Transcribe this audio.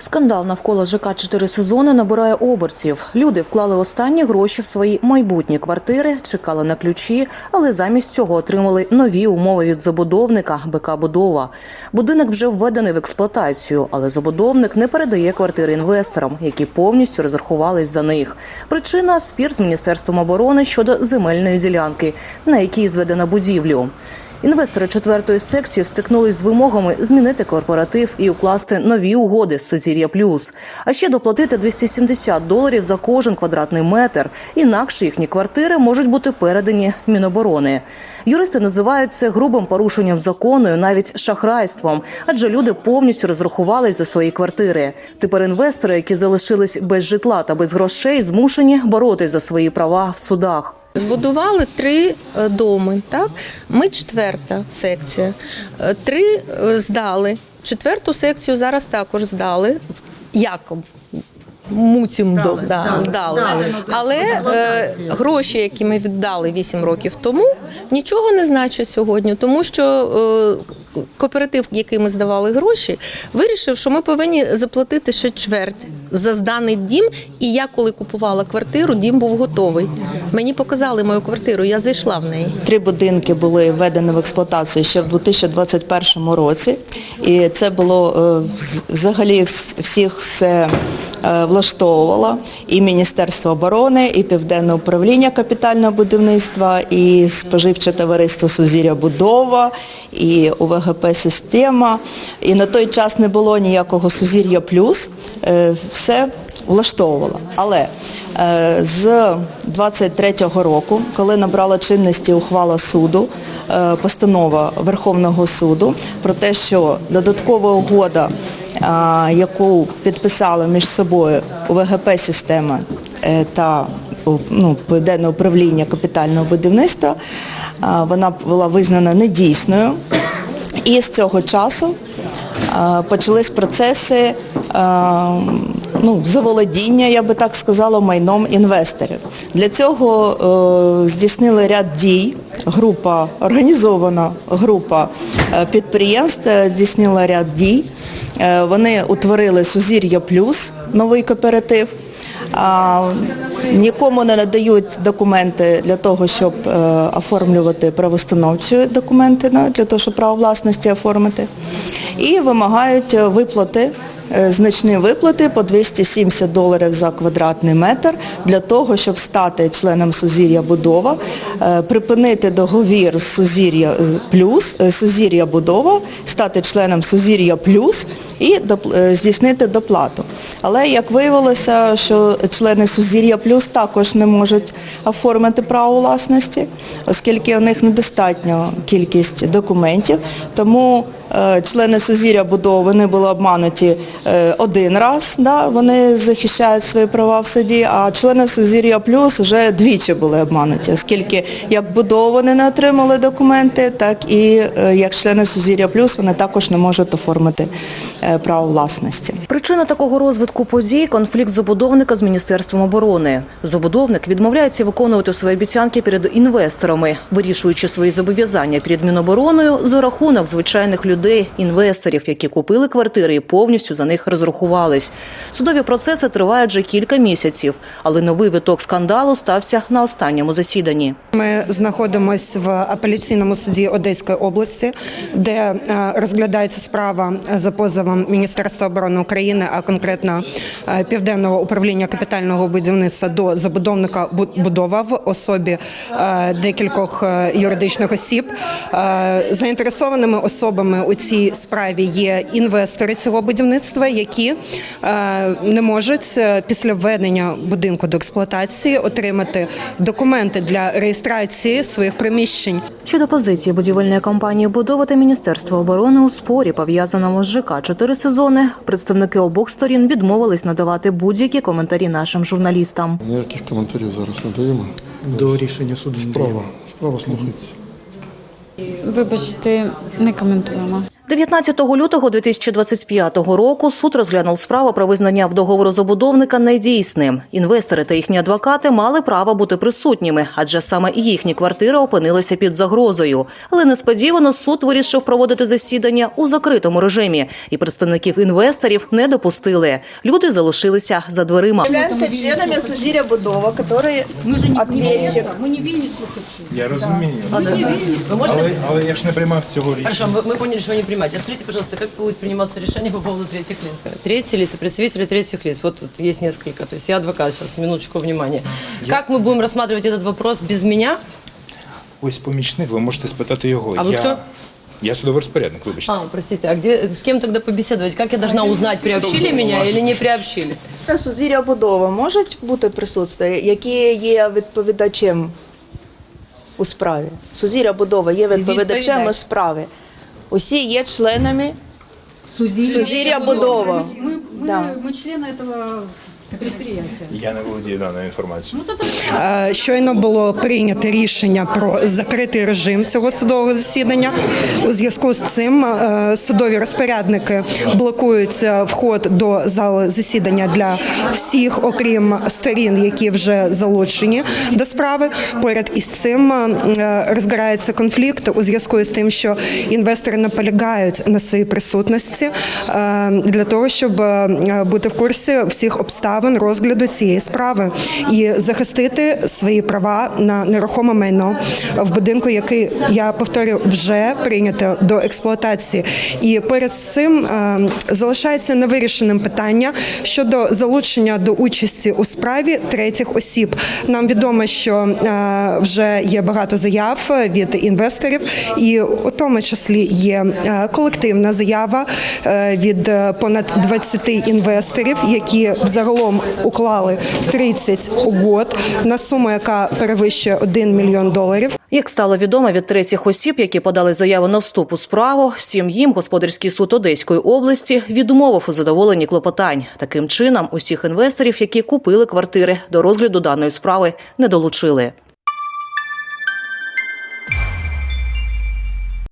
Скандал навколо ЖК «Чотири сезони набирає оберців. Люди вклали останні гроші в свої майбутні квартири, чекали на ключі, але замість цього отримали нові умови від забудовника БК Будова. Будинок вже введений в експлуатацію, але забудовник не передає квартири інвесторам, які повністю розрахувались за них. Причина спір з міністерством оборони щодо земельної ділянки, на якій зведена будівлю. Інвестори четвертої секції стикнулись з вимогами змінити корпоратив і укласти нові угоди з Сузір'я Плюс, а ще доплатити 270 доларів за кожен квадратний метр. Інакше їхні квартири можуть бути передані Міноборони. Юристи називають це грубим порушенням закону, і навіть шахрайством, адже люди повністю розрахувались за свої квартири. Тепер інвестори, які залишились без житла та без грошей, змушені боротись за свої права в судах. Збудували три е, доми. Так? Ми четверта секція. Е, Три е, здали. Четверту секцію зараз також здали. Якоб. Муцім до да, здали. Але е, гроші, які ми віддали 8 років тому, нічого не значать сьогодні, тому що е, кооператив, який ми здавали гроші, вирішив, що ми повинні заплатити ще чверть за зданий дім. І я, коли купувала квартиру, дім був готовий. Мені показали мою квартиру, я зайшла в неї. Три будинки були введені в експлуатацію ще в 2021 році, і це було е, взагалі всіх все е, влаштовувало. І Міністерство оборони, і Південне управління капітального будівництва, і споживче товариство Сузір'я Будова, і УВГП Система. І на той час не було ніякого Сузір'я Плюс. Е, Все влаштовувало. Але е, з 23-го року, коли набрала чинності ухвала суду, е, постанова Верховного суду про те, що додаткова угода, яку підписали між собою УВГП система та ну, Південне управління капітального будівництва, вона була визнана недійсною. І з цього часу почались процеси ну, заволодіння, я би так сказала, майном інвесторів. Для цього е, здійснили ряд дій. Група організована група е, підприємств е, здійснила ряд дій. Е, Вони утворили Сузір'я Плюс новий кооператив. Нікому не надають документи для того, щоб е, оформлювати правостановчі документи, для того, щоб право власності оформити. І вимагають е, виплати, е, значні виплати по 270 доларів за квадратний метр для того, щоб стати членом Сузір'я Будова, е, припинити договір з Сузір'я е, Плюс, е, Сузір'я Будова, стати членом Сузір'я Плюс і е, здійснити доплату. Але як виявилося, що члени Сузір'я Плюс також не можуть оформити право власності, оскільки у них недостатньо кількість документів. Тому е, члени Сузір'я Будови вони були обмануті е, один раз, да, вони захищають свої права в суді, а члени Сузір'я Плюс вже двічі були обмануті, оскільки як будова вони не отримали документи, так і е, як члени Сузір'я Плюс вони також не можуть оформити е, право власності. Причина такого розвитку подій конфлікт забудовника з міністерством оборони. Забудовник відмовляється виконувати свої обіцянки перед інвесторами, вирішуючи свої зобов'язання перед Мінобороною за рахунок звичайних людей, інвесторів, які купили квартири і повністю за них розрахувались. Судові процеси тривають вже кілька місяців, але новий виток скандалу стався на останньому засіданні. Ми знаходимося в апеляційному суді Одеської області, де е, розглядається справа за позовом Міністерства оборони України, а конкретно е, Південного управління капітального будівництва до забудовника Бу- будова в особі е, декількох юридичних осіб. Заінтересованими особами у цій справі є інвестори цього будівництва, які е, не можуть е, після введення будинку до експлуатації отримати документи для реєстрації своїх приміщень. Щодо позиції будівельної компанії «Будова» та Міністерства оборони у спорі, пов'язаному з ЖК «Чотири сезони», представники обох сторін відмовились надавати будь-які коментарі нашим журналістам. Ніяких коментарів зараз не даємо. До рішення суду Справа. Справа слухається. Вибачте, не коментуємо. 19 лютого 2025 року суд розглянув справу про визнання в договору забудовника недійсним. Інвестори та їхні адвокати мали право бути присутніми, адже саме їхні квартири опинилися під загрозою. Але несподівано суд вирішив проводити засідання у закритому режимі, і представників інвесторів не допустили. Люди залишилися за дверима. Являємося членами Сузір'я Будова, які ответчик. Я розумію. Вы можете... Але, але я ж не приймав цього рішення. Хорошо, мы, мы поняли, что вы не принимаете. А скажите, пожалуйста, как будет приниматься решение по поводу третьих лиц? Третьи лица, представители третьих лиц. Вот тут есть несколько. То есть я адвокат сейчас, минуточку внимания. Я... Как мы будем рассматривать этот вопрос без меня? Ось помічник, ви можете спитати його. А ви я, хто? Я судовий розпорядник, вибачте. А, простите, а где, с кем тогда побеседовать? Как я должна узнать, приобщили меня или не приобщили? Сузір'я Будова можуть бути присутстві, які є відповідачем у справі. Сузір'я Будова є відповідачем у Відповідач. справі Усі є членами Сузір'я Будова. Мы, мы, Да. мы члены этого предприятия. я не володію даною інформацією. Е, Щойно було прийнято рішення про закритий режим цього судового засідання. У зв'язку з цим е, судові розпорядники блокують вход до зали засідання для всіх, окрім сторін, які вже залучені до справи. Поряд із цим е, розгорається конфлікт у зв'язку з тим, що інвестори наполягають на своїй присутності е, для того, щоб бути в курсі всіх обставин розгляду цієї справи і захистити свої права на нерухоме майно в будинку, який я повторюю, вже прийнято до експлуатації. І поряд з цим е, залишається невирішеним питання щодо залучення до участі у справі третіх осіб. Нам відомо, що е, вже є багато заяв від інвесторів, і у тому числі є е, колективна заява е, від е, понад 20 інвесторів, які взагалом уклали 30 угод на суму, яка перевищує 1 мільйон доларів. Як стало відомо від третіх осіб, які подали заяву на вступ у справу, всім їм господарський суд Одеської області відмовив у задоволенні клопотань. Таким чином, усіх інвесторів, які купили квартири, до розгляду даної справи не долучили.